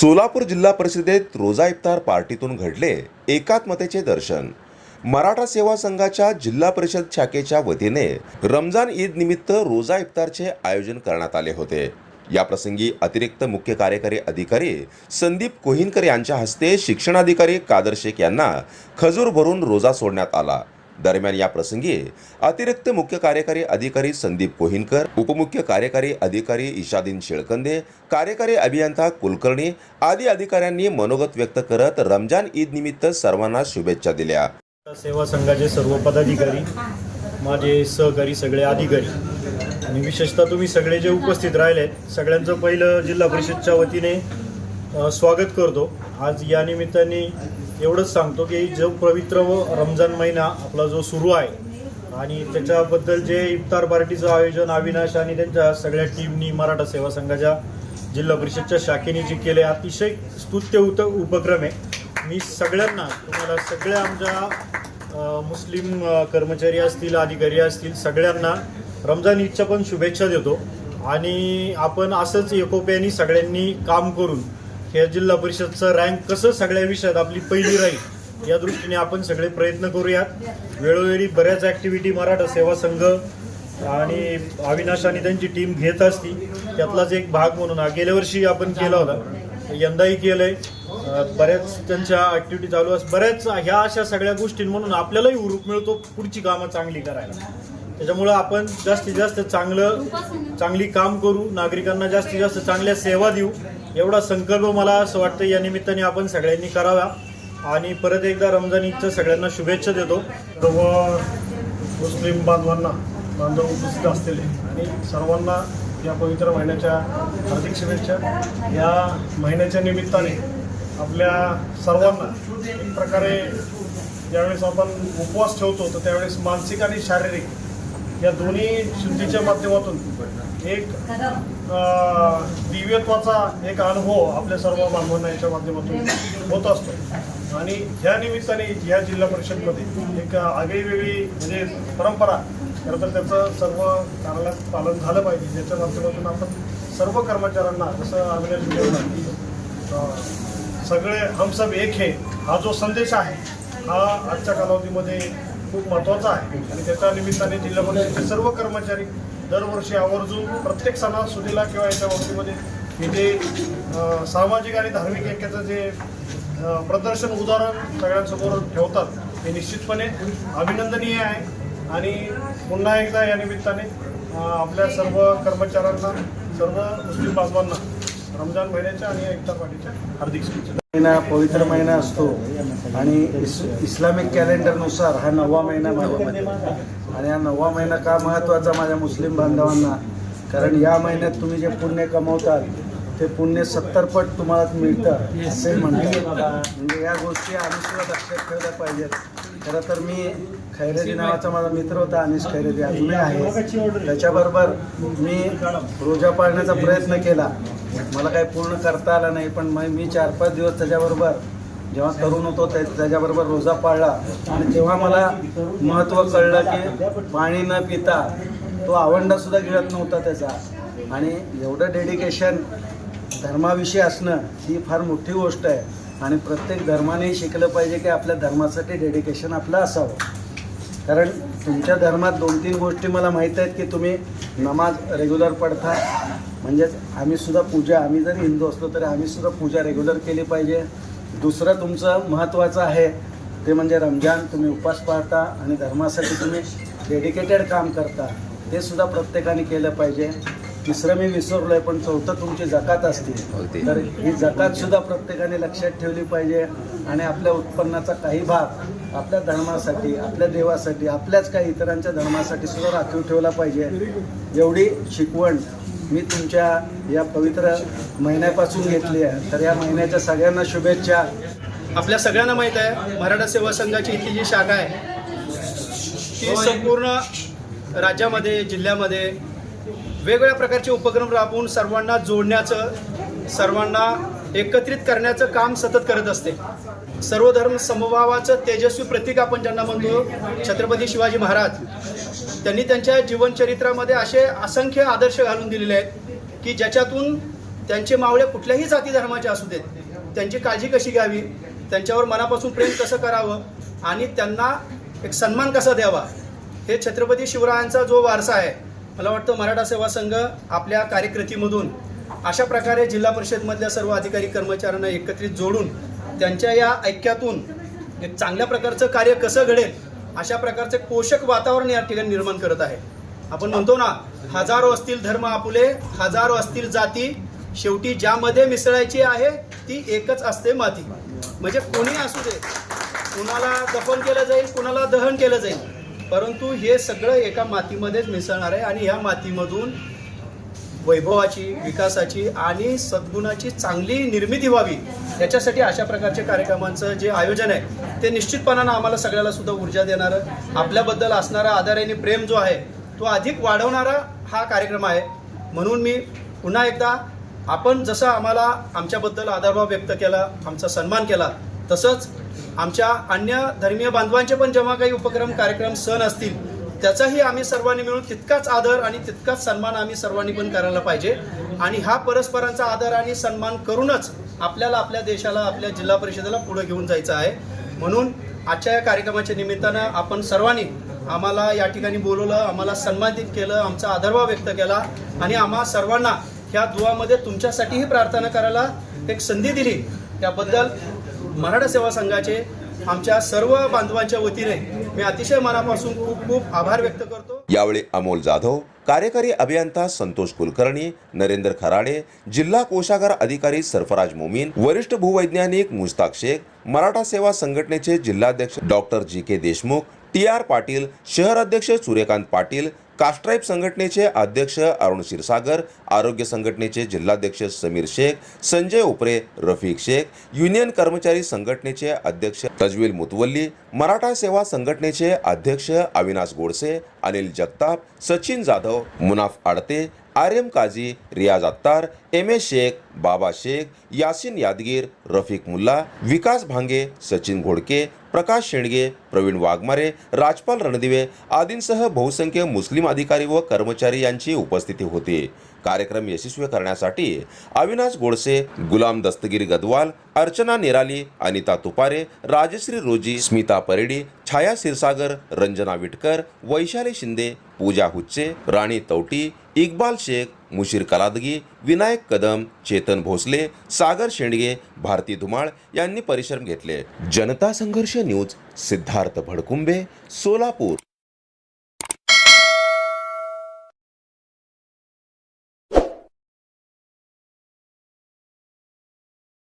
सोलापूर जिल्हा परिषदेत रोजा इफ्तार पार्टीतून घडले एकात्मतेचे दर्शन. मराठा सेवा संघाच्या जिल्हा परिषद शाखेच्या वतीने रमजान ईद निमित्त रोजा इफ्तारचे आयोजन करण्यात आले होते. या प्रसंगी अतिरिक्त मुख्य कार्यकारी अधिकारी संदीप कोहिनकर यांच्या हस्ते शिक्षणाधिकारी कादर शेख यांना खजूर भरून रोजा सोडण्यात आला. दरम्यान या प्रसंगी अतिरिक्त मुख्य कार्यकारी अधिकारी संदीप कोहिनकर उपमुख्य कार्यकारी अधिकारी ईशादीन शेळकंदे कार्यकारी अभियंता कुलकर्णी आदी अधिकाऱ्यांनी मनोगत व्यक्त करत रमजान ईद निमित्त सर्वांना शुभेच्छा दिल्या. सेवा संघाचे सर्व पदाधिकारी माझे सहकारी सगळे अधिकारी आणि विशेषतः तुम्ही सगळे जे उपस्थित राहिलेत सगळ्यांचं पहिलं जिल्हा परिषदच्या वतीने स्वागत करतो. आज या निमित्ताने एवढंच सांगतो की जो पवित्र व रमजान महिना आपला जो सुरू आहे आणि त्याच्याबद्दल जे इफ्तार पार्टीचं आयोजन अविनाश आणि त्यांच्या सगळ्या टीमनी मराठा सेवा संघाच्या जिल्हा परिषदच्या शाखेने जे केले अतिशय स्तुत्य उत उपक्रम आहे. मी सगळ्यांना तुम्हाला सगळ्या आमच्या मुस्लिम कर्मचारी असतील अधिकारी असतील सगळ्यांना रमजान ईदच्या पण शुभेच्छा देतो. आणि आपण असंच एकोप्याने सगळ्यांनी काम करून हे जिल्हा परिषदचं रँक कसं सगळ्या विषयात आपली पहिली राहील या दृष्टीने आपण सगळे प्रयत्न करूयात. वेळोवेळी बऱ्याच ॲक्टिव्हिटी मराठा सेवा संघ आणि अविनाश आणि त्यांची टीम घेत असती. त्यातलाच एक भाग म्हणून हा गेल्या वर्षी आपण केला होता. यंदाही केलंय. आहे बऱ्याच त्यांच्या ऍक्टिव्हिटी चालू असतात बऱ्याच ह्या अशा सगळ्या गोष्टी म्हणून आपल्यालाही उरूप मिळतो पुढची कामं चांगली करायला. त्याच्यामुळं आपण जास्तीत जास्त चांगलं चांगली काम करू. नागरिकांना जास्तीत जास्त चांगल्या सेवा देऊ. एवढा संकल्प मला असं वाटतं या निमित्ताने आपण सगळ्यांनी करावा. आणि परत एकदा रमजान ईदच्या सगळ्यांना शुभेच्छा देतो. सर्व मुस्लिम बांधवांना बांधव उपस्थित असलेले आणि सर्वांना या पवित्र महिन्याच्या हार्दिक शुभेच्छा. या महिन्याच्या निमित्ताने आपल्या सर्वांना एक प्रकारे ज्यावेळेस आपण उपवास ठेवतो तर त्यावेळेस मानसिक आणि शारीरिक या दोन्ही शुद्धीच्या माध्यमातून. एक दिव्यत्वाचा एक अनुभव आपल्या सर्व बांधवांना याच्या माध्यमातून होत असतो. आणि ह्या निमित्ताने या जिल्हा परिषदमध्ये एक आगळीवेगळी म्हणजे परंपरा खरं तर त्याचं सर्व कार्यालयात पालन झालं पाहिजे. ज्याच्या माध्यमातून आपण सर्व कर्मचाऱ्यांना जसं अविनाश की सगळे हम सब एक हे हा जो संदेश आहे हा आजच्या कालावधीमध्ये खूप महत्त्वाचा आहे. आणि त्याच्या निमित्ताने जिल्हा परिषदेचे सर्व कर्मचारी दरवर्षी आवर्जून प्रत्येक सणासुदीला किंवा याच्या बाबतीमध्ये हे जे सामाजिक आणि धार्मिक ऐक्याचं जे प्रदर्शन उदाहरण सगळ्यांसमोर ठेवतात हे निश्चितपणे अभिनंदनीय आहे. आणि पुन्हा एकदा या निमित्ताने आपल्या सर्व कर्मचाऱ्यांना सर्व मुस्लिम बांधवांना रमजान महिन्याच्या आणि एकता पाठीच्या हार्दिक शुभेच्छा. महिना पवित्र महिना असतो आणि इस इस्लामिक कॅलेंडरनुसार हा नववा महिना माझ्यामध्ये आणि हा नववा महिना का महत्त्वाचा माझ्या मुस्लिम बांधवांना? कारण या महिन्यात तुम्ही जे पुण्य कमवताल ते पुण्य सत्तर पट तुम्हाला मिळतं असे म्हणतात. म्हणजे या गोष्टी आम्ही सुद्धा लक्षात ठेवल्या पाहिजेत. खरं तर मी खैरेदी नावाचा माझा मित्र होता अनिश खैरेदी अजूनही आहे. त्याच्याबरोबर मी रोजा पाळण्याचा प्रयत्न केला. मला काही पूर्ण करता आला नाही पण मग मी चार पाच दिवस त्याच्याबरोबर जेव्हा तरुण होतो त्या त्याच्याबरोबर रोजा पाळला. आणि तेव्हा मला महत्त्व कळलं की पाणी न पिता तो आवंडासुद्धा गिळत नव्हता त्याचा. आणि एवढं डेडिकेशन धर्माविषयी असणं ही फार मोठी गोष्ट आहे. आणि प्रत्येक धर्माने शिकलं पाहिजे की आपल्या धर्मासाठी डेडिकेशन आपलं असावं. कारण तुमच्या धर्मात दोन तीन गोष्टी मला माहीत आहेत की तुम्ही नमाज रेग्युलर पडता म्हणजेच आम्हीसुद्धा पूजा आम्ही जरी हिंदू असलो तरी आम्हीसुद्धा पूजा रेग्युलर केली पाहिजे. दुसरं तुमचं महत्त्वाचं आहे ते म्हणजे रमजान तुम्ही उपास पाहता आणि धर्मासाठी तुम्ही डेडिकेटेड काम करता. ते सुद्धा प्रत्येकाने केलं पाहिजे. तिसरं मी विसरलो आहे पण चौथं तुमची जकात. असते. तर ही जकात सुद्धा प्रत्येकाने लक्षात ठेवली पाहिजे आणि आपल्या उत्पन्नाचा काही भाग आपल्या धर्मासाठी आपल्या देवासाठी आपल्याच काही इतरांच्या धर्मासाठी सुद्धा राखीव ठेवला पाहिजे. एवढी शिकवण मी तुमच्या या पवित्र महिन्यापासून घेतली आहे. तर या महिन्याच्या सगळ्यांना शुभेच्छा. आपल्या सगळ्यांना माहीत आहे मराठा सेवा संघाची इथली जी शाखा आहे ती संपूर्ण राज्यामध्ये जिल्ह्यामध्ये वेगवेगळ्या प्रकारचे उपक्रम राबवून सर्वांना जोडण्याचं सर्वांना एकत्रित करण्याचं काम सतत करत असते. सर्वधर्म समभावाचं तेजस्वी प्रतीक आपण ज्यांना म्हणतो छत्रपती शिवाजी महाराज त्यांनी त्यांच्या जीवनचरित्रामध्ये असे असंख्य आदर्श घालून दिलेले आहेत की ज्याच्यातून त्यांचे मावळे कुठल्याही जाती धर्माचे असू देत त्यांची काळजी कशी घ्यावी त्यांच्यावर मनापासून प्रेम कसं करावं आणि त्यांना एक सन्मान कसा द्यावा हे छत्रपती शिवरायांचा जो वारसा आहे मला वाटतं मराठा सेवा संघ आपल्या कार्यकृतीमधून अशा प्रकारे जिल्हा परिषदमधल्या सर्व अधिकारी कर्मचाऱ्यांना एकत्रित जोडून त्यांच्या या ऐक्यातून एक चांगल्या प्रकारचं कार्य कसं घडेल अशा प्रकारचे पोषक वातावरण या ठिकाणी निर्माण करत आहे. आपण म्हणतो ना हजारो असतील धर्म आपुले हजारो असतील जाती शेवटी ज्यामध्ये मिसळायची आहे ती एकच असते माती. म्हणजे कोणी असू दे कुणाला दफन केलं जाईल कुणाला दहन केलं जाईल परंतु हे सगळं एका मातीमध्येच मिसळणार आहे आणि ह्या मातीमधून वैभवाची विकासाची आणि सद्गुणाची चांगली निर्मिती व्हावी याच्यासाठी अशा प्रकारच्या कार्यक्रमांचं जे आयोजन आहे ते निश्चितपणानं आम्हाला सगळ्याला सुद्धा ऊर्जा देणारं आपल्याबद्दल असणारा आदर आणि प्रेम जो आहे तो अधिक वाढवणारा हा कार्यक्रम आहे. म्हणून मी पुन्हा एकदा आपण जसं आम्हाला आमच्याबद्दल आदरभाव व्यक्त केला आमचा सन्मान केला तसंच आमच्या अन्य धर्मीय बांधवांचे पण जेव्हा काही उपक्रम कार्यक्रम सण असतील त्याचाही आम्ही सर्वांनी मिळून तितकाच आदर आणि तितकाच सन्मान आम्ही सर्वांनी पण करायला पाहिजे. आणि हा परस्परांचा आदर आणि सन्मान करूनच आपल्याला आपल्या देशाला आपल्या जिल्हा परिषदेला पुढे घेऊन जायचं आहे. म्हणून आजच्या या कार्यक्रमाच्या निमित्तानं आपण सर्वांनी आम्हाला या ठिकाणी बोलवलं आम्हाला सन्मानित केलं आमचा आदरभाव व्यक्त केला आणि आम्हा सर्वांना ह्या दुवामध्ये तुमच्यासाठीही प्रार्थना करायला एक संधी दिली. त्याबद्दल मराठा सेवा संघाचे आमच्या सर्व बांधवांच्या वतीने मी अतिशय मनापासून खूप खूप आभार व्यक्त करतो. यावेळी अमोल जाधव कार्यकारी अभियंता संतोष कुलकर्णी नरेंद्र खराडे जिल्हा कोषागार अधिकारी सरफराज मोमीन वरिष्ठ भूवैज्ञानिक मुस्ताक शेख मराठा सेवा संघटनेचे जिल्हाध्यक्ष doctor G K Deshmukh T R Patil शहर अध्यक्ष सूर्यकांत पाटील कास्ट्राईप संघटनेचे अध्यक्ष अरुण क्षीरसागर आरोग्य संघटनेचे जिल्हाध्यक्ष समीर शेख संजय उपरे रफिक शेख युनियन कर्मचारी संघटनेचे अध्यक्ष तजवील मुतवल्ली मराठा सेवा संघटनेचे अध्यक्ष अविनाश गोडसे अनिल जगताप सचिन जाधव मुनाफ आडते आर्यम काझी रियाज अत्तार एम ए शेख बाबा शेख यासिन यादगीर रफिक मुल्ला विकास भांगे सचिन घोडके प्रकाश शेंडगे प्रवीण वाघमारे राजपाल रणदिवे आदींसह बहुसंख्य मुस्लिम अधिकारी व कर्मचारी यांची उपस्थिती होती. कार्यक्रम यशस्वी करण्यासाठी अविनाश गोडसे गुलाम दस्तगिरी गदवाल अर्चना निराली अनिता तुपारे राजश्री रोजी स्मिता परेडी छाया क्षीरसागर रंजना विटकर वैशाली शिंदे पूजा हुच्चे राणी तवटी इक्बाल शेख मुशीर कलादगी विनायक कदम चेतन भोसले सागर शेंडगे भारती धुमाळ यांनी परिश्रम घेतले. जनता संघर्ष न्यूज सिद्धार्थ भडकुंबे सोलापूर.